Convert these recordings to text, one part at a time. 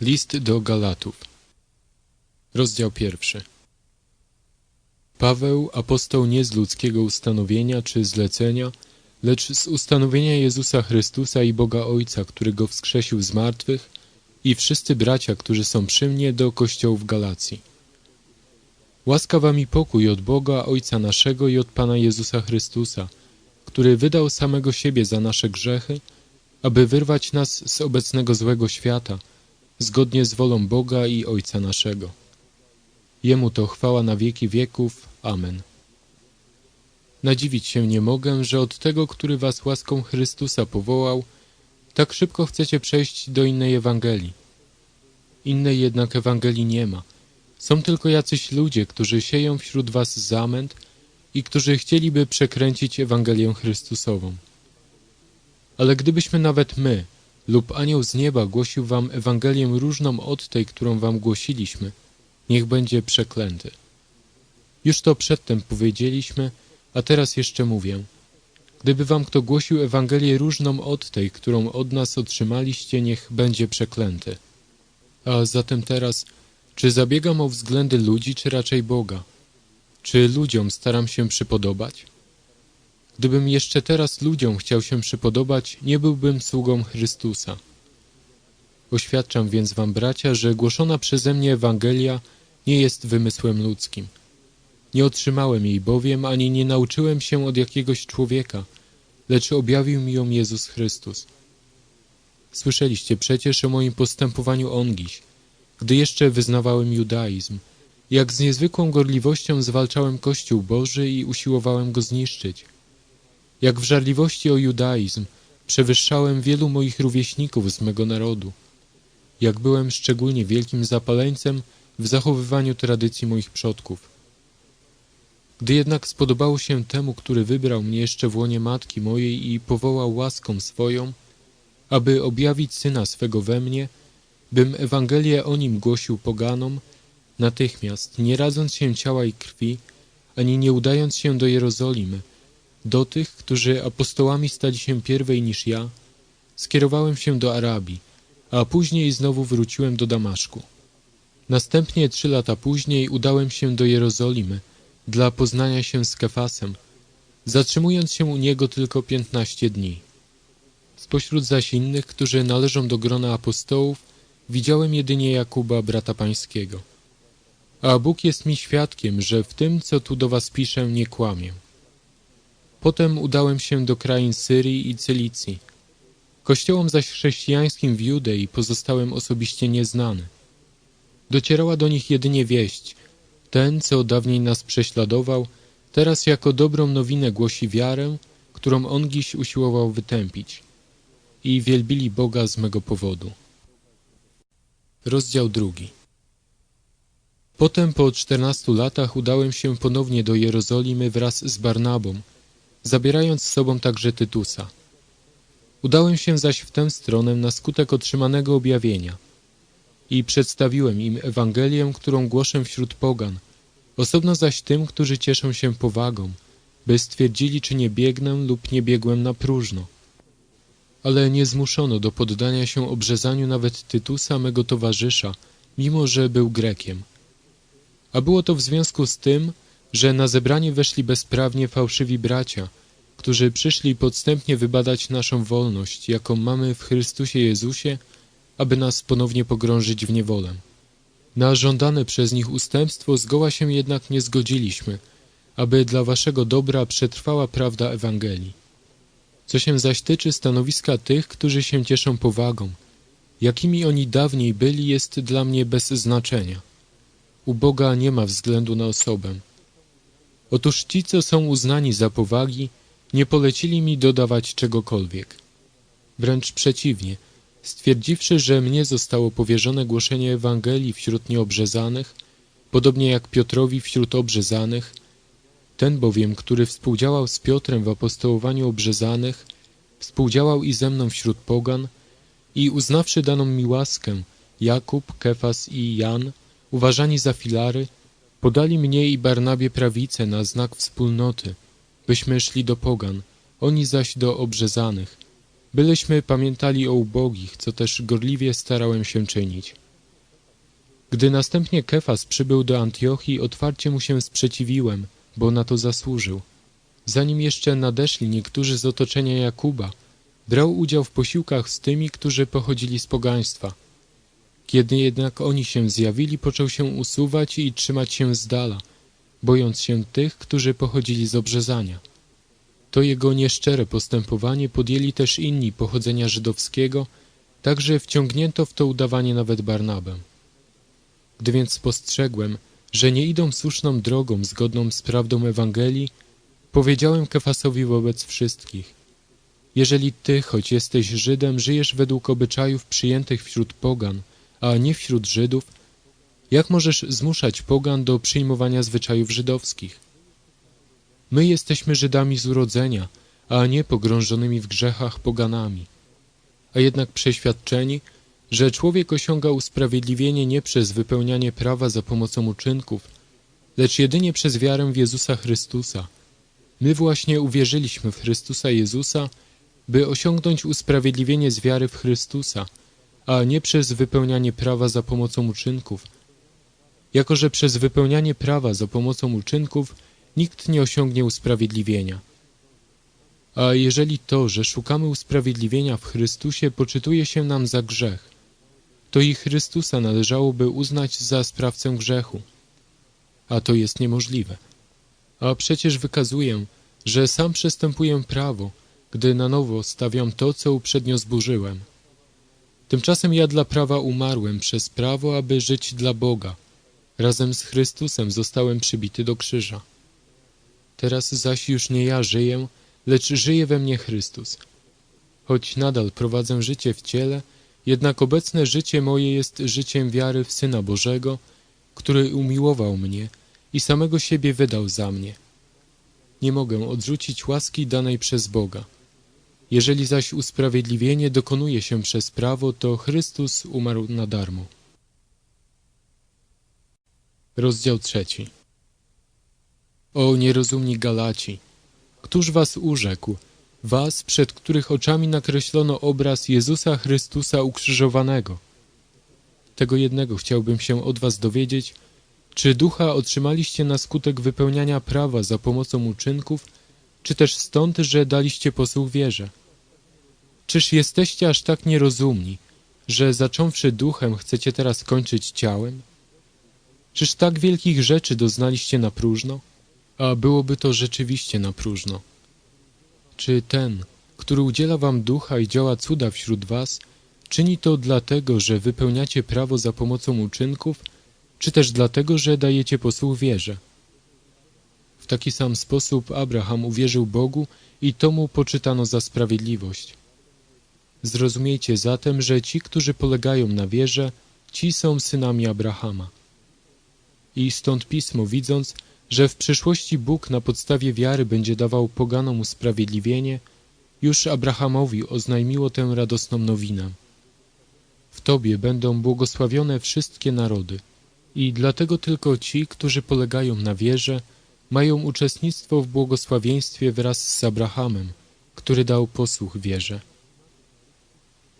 List do Galatów Rozdział pierwszy Paweł, apostoł nie z ludzkiego ustanowienia czy zlecenia, lecz z ustanowienia Jezusa Chrystusa i Boga Ojca, który Go wskrzesił z martwych i wszyscy bracia, którzy są przy mnie do kościołów Galacji. Łaska wam i pokój od Boga Ojca naszego i od Pana Jezusa Chrystusa, który wydał samego siebie za nasze grzechy, aby wyrwać nas z obecnego złego świata – zgodnie z wolą Boga i Ojca naszego. Jemu to chwała na wieki wieków. Amen. Nadziwić się nie mogę, że od tego, który was łaską Chrystusa powołał, tak szybko chcecie przejść do innej Ewangelii. Innej jednak Ewangelii nie ma. Są tylko jacyś ludzie, którzy sieją wśród was zamęt i którzy chcieliby przekręcić Ewangelię Chrystusową. Ale gdybyśmy nawet my, lub anioł z nieba głosił wam Ewangelię różną od tej, którą wam głosiliśmy, niech będzie przeklęty. Już to przedtem powiedzieliśmy, a teraz jeszcze mówię. Gdyby wam kto głosił Ewangelię różną od tej, którą od nas otrzymaliście, niech będzie przeklęty. A zatem teraz, czy zabiegam o względy ludzi, czy raczej Boga? Czy ludziom staram się przypodobać? Gdybym jeszcze teraz ludziom chciał się przypodobać, nie byłbym sługą Chrystusa. Oświadczam więc wam, bracia, że głoszona przeze mnie Ewangelia nie jest wymysłem ludzkim. Nie otrzymałem jej bowiem, ani nie nauczyłem się od jakiegoś człowieka, lecz objawił mi ją Jezus Chrystus. Słyszeliście przecież o moim postępowaniu ongiś, gdy jeszcze wyznawałem judaizm, jak z niezwykłą gorliwością zwalczałem Kościół Boży i usiłowałem go zniszczyć – jak w żarliwości o judaizm przewyższałem wielu moich rówieśników z mego narodu. Jak byłem szczególnie wielkim zapaleńcem w zachowywaniu tradycji moich przodków. Gdy jednak spodobało się temu, który wybrał mnie jeszcze w łonie matki mojej i powołał łaską swoją, aby objawić Syna swego we mnie, bym Ewangelię o Nim głosił poganom, natychmiast, nie radząc się ciała i krwi, ani nie udając się do Jerozolimy, do tych, którzy apostołami stali się pierwej niż ja, skierowałem się do Arabii, a później znowu wróciłem do Damaszku. Następnie trzy lata później udałem się do Jerozolimy dla poznania się z Kefasem, zatrzymując się u niego tylko piętnaście dni. Spośród zaś innych, którzy należą do grona apostołów, widziałem jedynie Jakuba, brata pańskiego. A Bóg jest mi świadkiem, że w tym, co tu do was piszę, nie kłamię. Potem udałem się do krain Syrii i Cylicji. Kościołom zaś chrześcijańskim w Judei pozostałem osobiście nieznany. Docierała do nich jedynie wieść. Ten, co dawniej nas prześladował, teraz jako dobrą nowinę głosi wiarę, którą on dziś usiłował wytępić. I wielbili Boga z mego powodu. Rozdział drugi. Potem po czternastu latach udałem się ponownie do Jerozolimy wraz z Barnabą, zabierając z sobą także Tytusa. Udałem się zaś w tę stronę na skutek otrzymanego objawienia i przedstawiłem im Ewangelię, którą głoszę wśród pogan, osobno zaś tym, którzy cieszą się powagą, by stwierdzili, czy nie biegnę lub nie biegłem na próżno. Ale nie zmuszono do poddania się obrzezaniu nawet Tytusa, mego towarzysza, mimo że był Grekiem. A było to w związku z tym, że na zebranie weszli bezprawnie fałszywi bracia, którzy przyszli podstępnie wybadać naszą wolność, jaką mamy w Chrystusie Jezusie, aby nas ponownie pogrążyć w niewolę. Na żądane przez nich ustępstwo zgoła się jednak nie zgodziliśmy, aby dla waszego dobra przetrwała prawda Ewangelii. Co się zaś tyczy stanowiska tych, którzy się cieszą powagą, jakimi oni dawniej byli, jest dla mnie bez znaczenia. U Boga nie ma względu na osobę. Otóż ci, co są uznani za powagi, nie polecili mi dodawać czegokolwiek. Wręcz przeciwnie, stwierdziwszy, że mnie zostało powierzone głoszenie Ewangelii wśród nieobrzezanych, podobnie jak Piotrowi wśród obrzezanych, ten bowiem, który współdziałał z Piotrem w apostołowaniu obrzezanych, współdziałał i ze mną wśród pogan i uznawszy daną mi łaskę, Jakub, Kefas i Jan, uważani za filary, Podali mnie i Barnabie prawicę na znak wspólnoty, byśmy szli do pogan, oni zaś do obrzezanych. Byleśmy pamiętali o ubogich, co też gorliwie starałem się czynić. Gdy następnie Kefas przybył do Antiochii, otwarcie mu się sprzeciwiłem, bo na to zasłużył. Zanim jeszcze nadeszli niektórzy z otoczenia Jakuba, brał udział w posiłkach z tymi, którzy pochodzili z pogaństwa. Kiedy jednak oni się zjawili, począł się usuwać i trzymać się z dala, bojąc się tych, którzy pochodzili z obrzezania. To jego nieszczere postępowanie podjęli też inni pochodzenia żydowskiego, także wciągnięto w to udawanie nawet Barnabę. Gdy więc spostrzegłem, że nie idą słuszną drogą zgodną z prawdą Ewangelii, powiedziałem Kefasowi wobec wszystkich. Jeżeli ty, choć jesteś Żydem, żyjesz według obyczajów przyjętych wśród pogan, a nie wśród Żydów, jak możesz zmuszać pogan do przyjmowania zwyczajów żydowskich? My jesteśmy Żydami z urodzenia, a nie pogrążonymi w grzechach poganami. A jednak przeświadczeni, że człowiek osiąga usprawiedliwienie nie przez wypełnianie prawa za pomocą uczynków, lecz jedynie przez wiarę w Jezusa Chrystusa. My właśnie uwierzyliśmy w Chrystusa Jezusa, by osiągnąć usprawiedliwienie z wiary w Chrystusa, a nie przez wypełnianie prawa za pomocą uczynków. Jako, że przez wypełnianie prawa za pomocą uczynków nikt nie osiągnie usprawiedliwienia. A jeżeli to, że szukamy usprawiedliwienia w Chrystusie, poczytuje się nam za grzech, to i Chrystusa należałoby uznać za sprawcę grzechu. A to jest niemożliwe. A przecież wykazuję, że sam przestępuję prawo, gdy na nowo stawiam to, co uprzednio zburzyłem. Tymczasem ja dla prawa umarłem przez prawo, aby żyć dla Boga. Razem z Chrystusem zostałem przybity do krzyża. Teraz zaś już nie ja żyję, lecz żyje we mnie Chrystus. Choć nadal prowadzę życie w ciele, jednak obecne życie moje jest życiem wiary w Syna Bożego, który umiłował mnie i samego siebie wydał za mnie. Nie mogę odrzucić łaski danej przez Boga. Jeżeli zaś usprawiedliwienie dokonuje się przez prawo, to Chrystus umarł na darmo. Rozdział trzeci O nierozumni Galaci! Któż was urzekł, was, przed których oczami nakreślono obraz Jezusa Chrystusa ukrzyżowanego? Tego jednego chciałbym się od was dowiedzieć, czy ducha otrzymaliście na skutek wypełniania prawa za pomocą uczynków, czy też stąd, że daliście posłuch wierze? Czyż jesteście aż tak nierozumni, że zacząwszy duchem chcecie teraz kończyć ciałem? Czyż tak wielkich rzeczy doznaliście na próżno? A byłoby to rzeczywiście na próżno. Czy ten, który udziela wam ducha i działa cuda wśród was, czyni to dlatego, że wypełniacie prawo za pomocą uczynków, czy też dlatego, że dajecie posłuch wierze? W taki sam sposób Abraham uwierzył Bogu i to mu poczytano za sprawiedliwość. Zrozumiejcie zatem, że ci, którzy polegają na wierze, ci są synami Abrahama. I stąd Pismo, widząc, że w przyszłości Bóg na podstawie wiary będzie dawał poganom usprawiedliwienie, już Abrahamowi oznajmiło tę radosną nowinę. W Tobie będą błogosławione wszystkie narody i dlatego tylko ci, którzy polegają na wierze, mają uczestnictwo w błogosławieństwie wraz z Abrahamem, który dał posłuch wierze.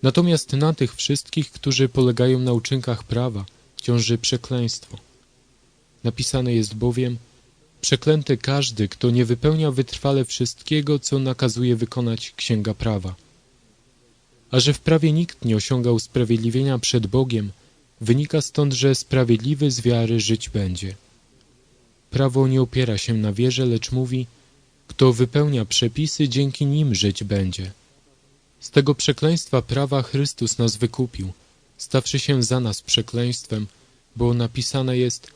Natomiast na tych wszystkich, którzy polegają na uczynkach prawa, ciąży przekleństwo. Napisane jest bowiem, przeklęty każdy, kto nie wypełnia wytrwale wszystkiego, co nakazuje wykonać księga prawa. A że w prawie nikt nie osiąga usprawiedliwienia przed Bogiem, wynika stąd, że sprawiedliwy z wiary żyć będzie. Prawo nie opiera się na wierze, lecz mówi, kto wypełnia przepisy, dzięki nim żyć będzie. Z tego przekleństwa prawa Chrystus nas wykupił, stawszy się za nas przekleństwem, bo napisane jest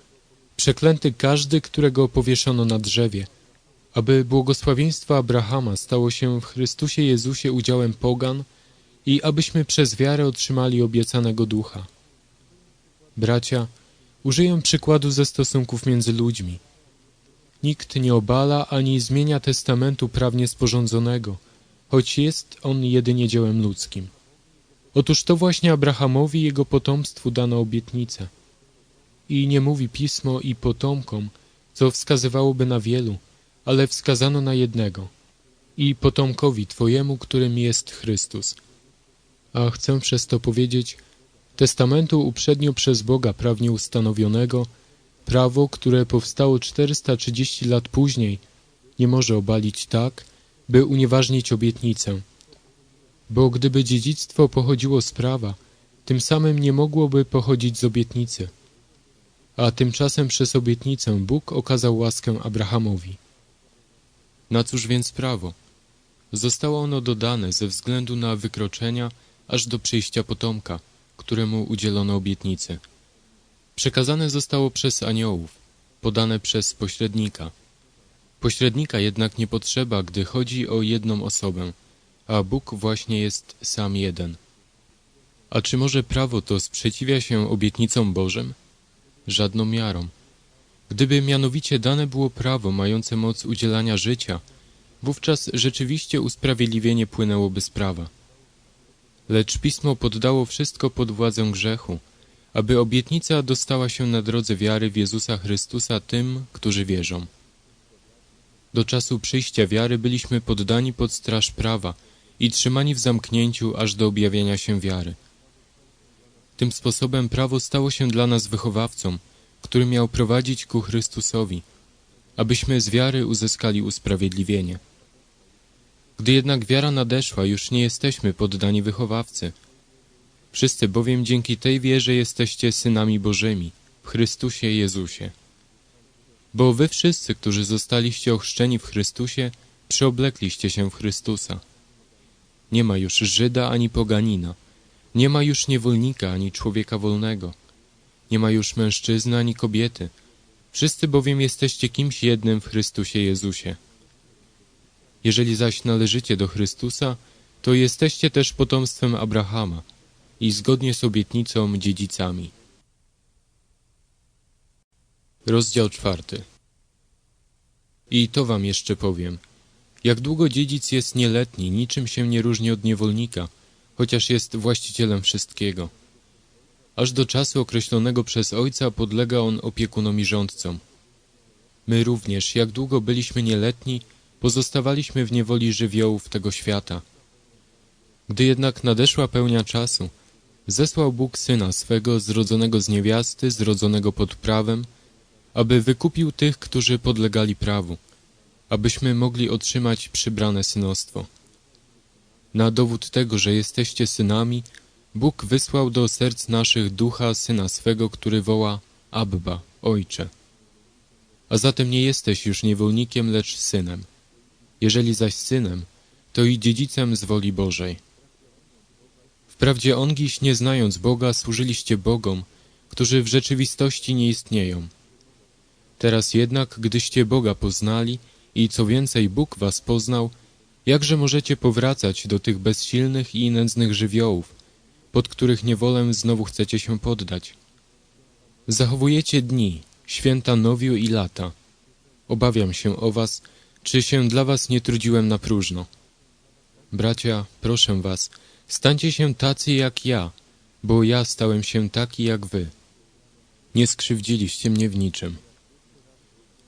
Przeklęty każdy, którego powieszono na drzewie, aby błogosławieństwo Abrahama stało się w Chrystusie Jezusie udziałem pogan i abyśmy przez wiarę otrzymali obiecanego ducha. Bracia, użyję przykładu ze stosunków między ludźmi. Nikt nie obala ani zmienia testamentu prawnie sporządzonego – choć jest on jedynie dziełem ludzkim. Otóż to właśnie Abrahamowi i jego potomstwu dano obietnicę. I nie mówi pismo i potomkom, co wskazywałoby na wielu, ale wskazano na jednego i potomkowi Twojemu, którym jest Chrystus. A chcę przez to powiedzieć, Testamentu uprzednio przez Boga prawnie ustanowionego, prawo, które powstało 430 lat później, nie może obalić tak, by unieważnić obietnicę. Bo gdyby dziedzictwo pochodziło z prawa, tym samym nie mogłoby pochodzić z obietnicy. A tymczasem przez obietnicę Bóg okazał łaskę Abrahamowi. Na cóż więc prawo? Zostało ono dodane ze względu na wykroczenia aż do przyjścia potomka, któremu udzielono obietnicę. Przekazane zostało przez aniołów, podane przez pośrednika. Pośrednika jednak nie potrzeba, gdy chodzi o jedną osobę, a Bóg właśnie jest sam jeden. A czy może prawo to sprzeciwia się obietnicom Bożym? Żadną miarą. Gdyby mianowicie dane było prawo mające moc udzielania życia, wówczas rzeczywiście usprawiedliwienie płynęłoby z prawa. Lecz Pismo poddało wszystko pod władzę grzechu, aby obietnica dostała się na drodze wiary w Jezusa Chrystusa tym, którzy wierzą. Do czasu przyjścia wiary byliśmy poddani pod straż prawa i trzymani w zamknięciu aż do objawienia się wiary. Tym sposobem prawo stało się dla nas wychowawcą, który miał prowadzić ku Chrystusowi, abyśmy z wiary uzyskali usprawiedliwienie. Gdy jednak wiara nadeszła, już nie jesteśmy poddani wychowawcy. Wszyscy bowiem dzięki tej wierze jesteście synami Bożymi, w Chrystusie Jezusie. Bo wy wszyscy, którzy zostaliście ochrzczeni w Chrystusie, przeoblekliście się w Chrystusa. Nie ma już Żyda ani poganina, nie ma już niewolnika ani człowieka wolnego, nie ma już mężczyzny ani kobiety. Wszyscy bowiem jesteście kimś jednym w Chrystusie Jezusie. Jeżeli zaś należycie do Chrystusa, to jesteście też potomstwem Abrahama i zgodnie z obietnicą dziedzicami. Rozdział czwarty I to wam jeszcze powiem. Jak długo dziedzic jest nieletni, niczym się nie różni od niewolnika, chociaż jest właścicielem wszystkiego. Aż do czasu określonego przez ojca podlega on opiekunom i rządcom. My również, jak długo byliśmy nieletni, pozostawaliśmy w niewoli żywiołów tego świata. Gdy jednak nadeszła pełnia czasu, zesłał Bóg Syna swego, zrodzonego z niewiasty, zrodzonego pod prawem, aby wykupił tych, którzy podlegali prawu, abyśmy mogli otrzymać przybrane synostwo. Na dowód tego, że jesteście synami, Bóg wysłał do serc naszych ducha Syna swego, który woła Abba, Ojcze. A zatem nie jesteś już niewolnikiem, lecz synem. Jeżeli zaś synem, to i dziedzicem z woli Bożej. Wprawdzie ongiś, nie znając Boga, służyliście Bogom, którzy w rzeczywistości nie istnieją. Teraz jednak, gdyście Boga poznali i co więcej Bóg was poznał, jakże możecie powracać do tych bezsilnych i nędznych żywiołów, pod których niewolę znowu chcecie się poddać? Zachowujecie dni, święta nowiu i lata. Obawiam się o was, czy się dla was nie trudziłem na próżno. Bracia, proszę was, stańcie się tacy jak ja, bo ja stałem się taki jak wy. Nie skrzywdziliście mnie w niczym.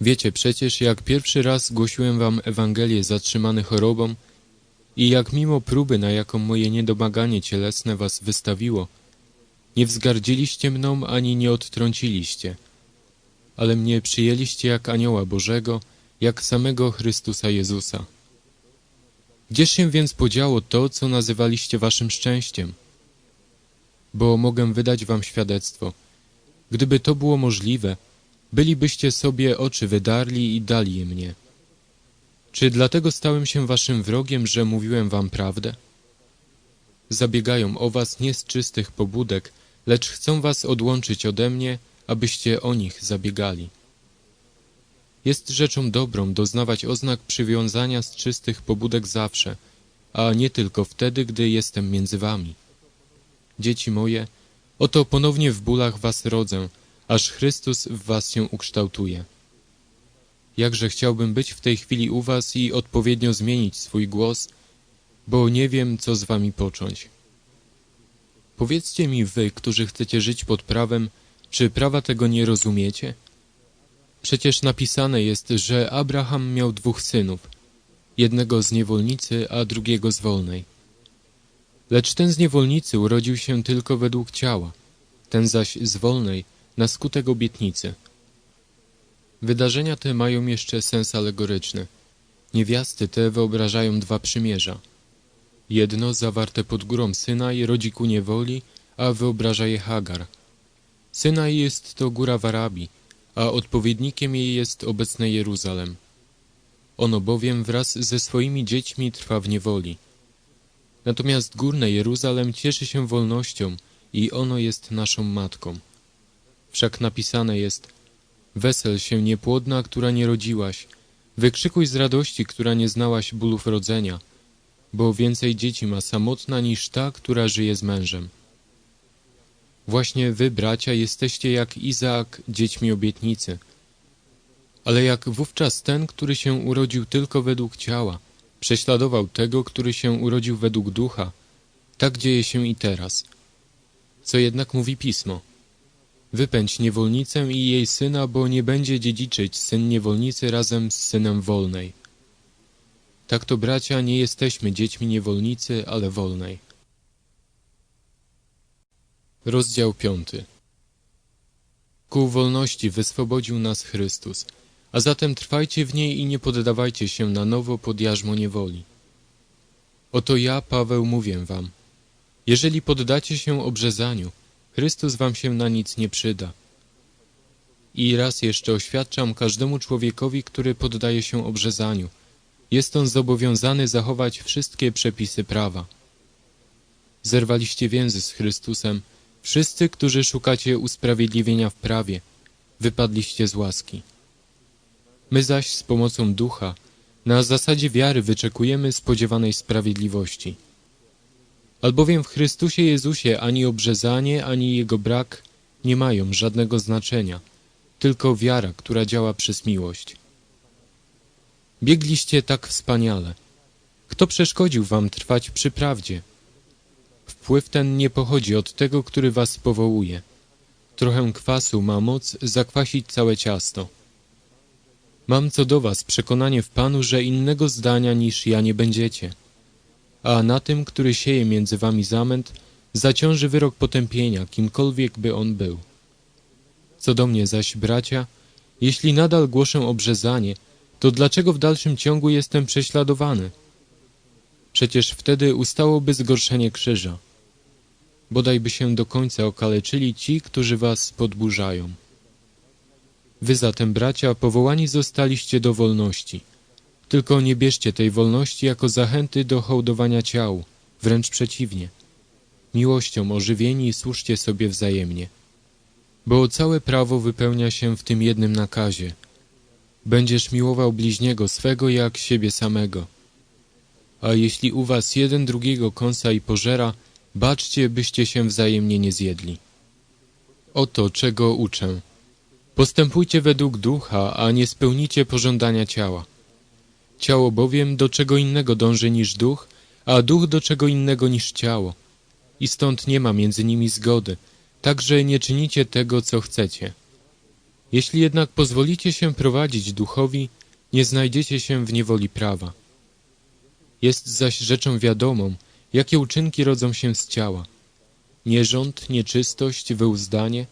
Wiecie przecież, jak pierwszy raz głosiłem wam Ewangelię zatrzymany chorobą i jak mimo próby, na jaką moje niedomaganie cielesne was wystawiło, nie wzgardziliście mną ani nie odtrąciliście, ale mnie przyjęliście jak anioła Bożego, jak samego Chrystusa Jezusa. Gdzież się więc podziało to, co nazywaliście waszym szczęściem? Bo mogę wydać wam świadectwo. Gdyby to było możliwe, bylibyście sobie oczy wydarli i dali je mnie. Czy dlatego stałem się waszym wrogiem, że mówiłem wam prawdę? Zabiegają o was nie z czystych pobudek, lecz chcą was odłączyć ode mnie, abyście o nich zabiegali. Jest rzeczą dobrą doznawać oznak przywiązania z czystych pobudek zawsze, a nie tylko wtedy, gdy jestem między wami. Dzieci moje, oto ponownie w bólach was rodzę, aż Chrystus w was się ukształtuje. Jakże chciałbym być w tej chwili u was i odpowiednio zmienić swój głos, bo nie wiem, co z wami począć. Powiedzcie mi wy, którzy chcecie żyć pod prawem, czy prawa tego nie rozumiecie? Przecież napisane jest, że Abraham miał dwóch synów, jednego z niewolnicy, a drugiego z wolnej. Lecz ten z niewolnicy urodził się tylko według ciała – ten zaś z wolnej, na skutek obietnicy. Wydarzenia te mają jeszcze sens alegoryczny. Niewiasty te wyobrażają dwa przymierza. Jedno, zawarte pod górą Synaj, rodzi ku niewoli, a wyobraża je Hagar. Synaj jest to góra w Arabii, a odpowiednikiem jej jest obecne Jeruzalem. Ono bowiem wraz ze swoimi dziećmi trwa w niewoli. Natomiast górne Jeruzalem cieszy się wolnością i ono jest naszą matką. Wszak napisane jest Wesel się niepłodna, która nie rodziłaś, wykrzykuj z radości, która nie znałaś bólów rodzenia, bo więcej dzieci ma samotna niż ta, która żyje z mężem. Właśnie wy, bracia, jesteście jak Izaak, dziećmi obietnicy. Ale jak wówczas ten, który się urodził tylko według ciała, prześladował tego, który się urodził według ducha, tak dzieje się i teraz. Co jednak mówi Pismo? Wypędź niewolnicę i jej syna, bo nie będzie dziedziczyć syn niewolnicy razem z synem wolnej. Tak to, bracia, nie jesteśmy dziećmi niewolnicy, ale wolnej. Rozdział piąty Ku wolności wyswobodził nas Chrystus, a zatem trwajcie w niej i nie poddawajcie się na nowo pod jarzmo niewoli. Oto ja, Paweł, mówię wam. Jeżeli poddacie się obrzezaniu, Chrystus wam się na nic nie przyda. I raz jeszcze oświadczam każdemu człowiekowi, który poddaje się obrzezaniu. Jest on zobowiązany zachować wszystkie przepisy prawa. Zerwaliście więzy z Chrystusem, Wszyscy, którzy szukacie usprawiedliwienia w prawie, wypadliście z łaski. My zaś z pomocą ducha, na zasadzie wiary wyczekujemy spodziewanej sprawiedliwości. Albowiem w Chrystusie Jezusie ani obrzezanie, ani jego brak nie mają żadnego znaczenia, tylko wiara, która działa przez miłość. Biegliście tak wspaniale. Kto przeszkodził wam trwać przy prawdzie? Wpływ ten nie pochodzi od tego, który was powołuje. Trochę kwasu ma moc zakwasić całe ciasto. Mam co do was przekonanie w Panu, że innego zdania niż ja nie będziecie. A na tym, który sieje między wami zamęt, zaciąży wyrok potępienia, kimkolwiek by on był. Co do mnie zaś, bracia, jeśli nadal głoszę obrzezanie, to dlaczego w dalszym ciągu jestem prześladowany? Przecież wtedy ustałoby zgorszenie krzyża. Bodajby się do końca okaleczyli ci, którzy was podburzają. Wy zatem, bracia, powołani zostaliście do wolności. Tylko nie bierzcie tej wolności jako zachęty do hołdowania ciał, wręcz przeciwnie. Miłością ożywieni służcie sobie wzajemnie. Bo całe prawo wypełnia się w tym jednym nakazie. Będziesz miłował bliźniego swego jak siebie samego. A jeśli u was jeden drugiego kąsa i pożera, baczcie, byście się wzajemnie nie zjedli. Oto czego uczę. Postępujcie według ducha, a nie spełnicie pożądania ciała. Ciało bowiem do czego innego dąży niż duch, a duch do czego innego niż ciało. I stąd nie ma między nimi zgody, także nie czynicie tego, co chcecie. Jeśli jednak pozwolicie się prowadzić duchowi, nie znajdziecie się w niewoli prawa. Jest zaś rzeczą wiadomą, jakie uczynki rodzą się z ciała. Nierząd, nieczystość, wyuzdanie,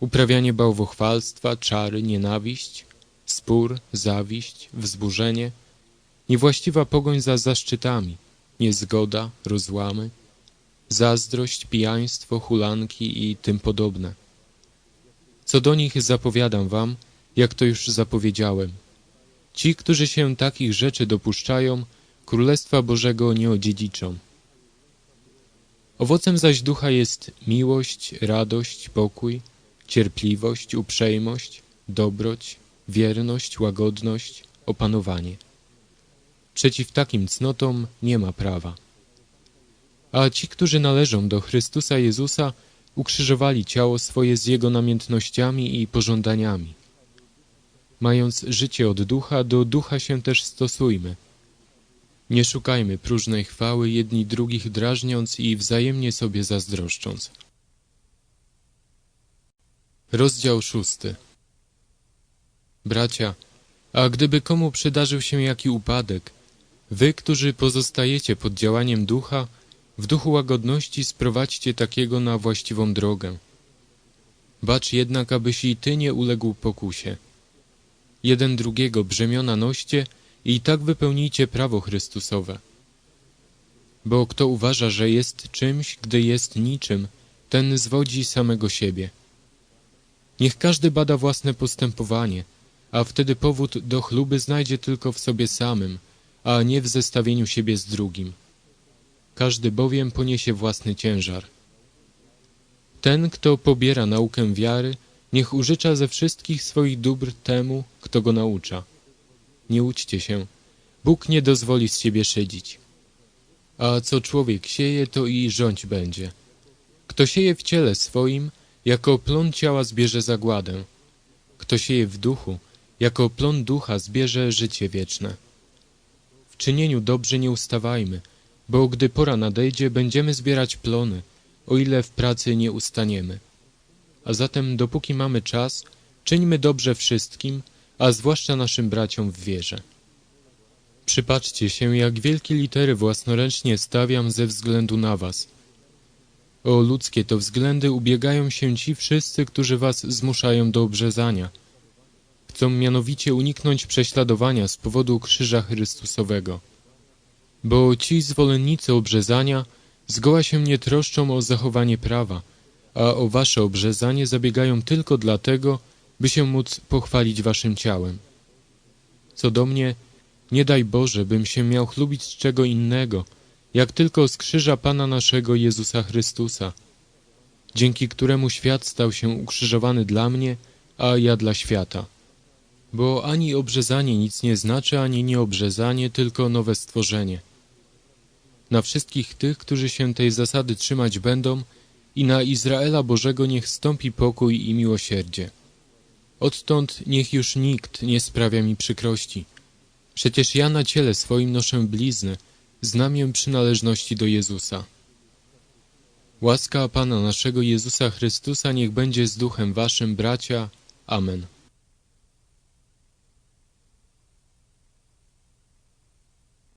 uprawianie bałwochwalstwa, czary, nienawiść, spór, zawiść, wzburzenie, niewłaściwa pogoń za zaszczytami, niezgoda, rozłamy, zazdrość, pijaństwo, hulanki i tym podobne. Co do nich zapowiadam wam, jak to już zapowiedziałem. Ci, którzy się takich rzeczy dopuszczają, Królestwa Bożego nie odziedziczą. Owocem zaś ducha jest miłość, radość, pokój, cierpliwość, uprzejmość, dobroć, wierność, łagodność, opanowanie. Przeciw takim cnotom nie ma prawa. A ci, którzy należą do Chrystusa Jezusa, ukrzyżowali ciało swoje z Jego namiętnościami i pożądaniami. Mając życie od ducha, do ducha się też stosujmy – nie szukajmy próżnej chwały jedni drugich drażniąc i wzajemnie sobie zazdroszcząc. Rozdział szósty Bracia, a gdyby komu przydarzył się jaki upadek, wy, którzy pozostajecie pod działaniem ducha, w duchu łagodności sprowadźcie takiego na właściwą drogę. Bacz jednak, abyś i ty nie uległ pokusie. Jeden drugiego brzemiona noście i tak wypełnijcie prawo Chrystusowe. Bo kto uważa, że jest czymś, gdy jest niczym, ten zwodzi samego siebie. Niech każdy bada własne postępowanie, a wtedy powód do chluby znajdzie tylko w sobie samym, a nie w zestawieniu siebie z drugim. Każdy bowiem poniesie własny ciężar. Ten, kto pobiera naukę wiary, niech użycza ze wszystkich swoich dóbr temu, kto go naucza. Nie łudźcie się, Bóg nie dozwoli z siebie szydzić. A co człowiek sieje, to i rządź będzie. Kto sieje w ciele swoim, jako plon ciała zbierze zagładę. Kto sieje w duchu, jako plon ducha zbierze życie wieczne. W czynieniu dobrze nie ustawajmy, bo gdy pora nadejdzie, będziemy zbierać plony, o ile w pracy nie ustaniemy. A zatem, dopóki mamy czas, czyńmy dobrze wszystkim, a zwłaszcza naszym braciom w wierze. Przypatrzcie się, jak wielkie litery własnoręcznie stawiam ze względu na was. O ludzkie to względy ubiegają się ci wszyscy, którzy was zmuszają do obrzezania. Chcą mianowicie uniknąć prześladowania z powodu krzyża Chrystusowego. Bo ci zwolennicy obrzezania zgoła się nie troszczą o zachowanie prawa, a o wasze obrzezanie zabiegają tylko dlatego, by się móc pochwalić waszym ciałem. Co do mnie, nie daj Boże, bym się miał chlubić z czego innego, jak tylko z krzyża Pana naszego Jezusa Chrystusa, dzięki któremu świat stał się ukrzyżowany dla mnie, a ja dla świata. Bo ani obrzezanie nic nie znaczy, ani nieobrzezanie, tylko nowe stworzenie. Na wszystkich tych, którzy się tej zasady trzymać będą i na Izraela Bożego niech stąpi pokój i miłosierdzie. Odtąd niech już nikt nie sprawia mi przykrości. Przecież ja na ciele swoim noszę bliznę, znamię przynależności do Jezusa. Łaska Pana naszego Jezusa Chrystusa niech będzie z duchem waszym, bracia. Amen.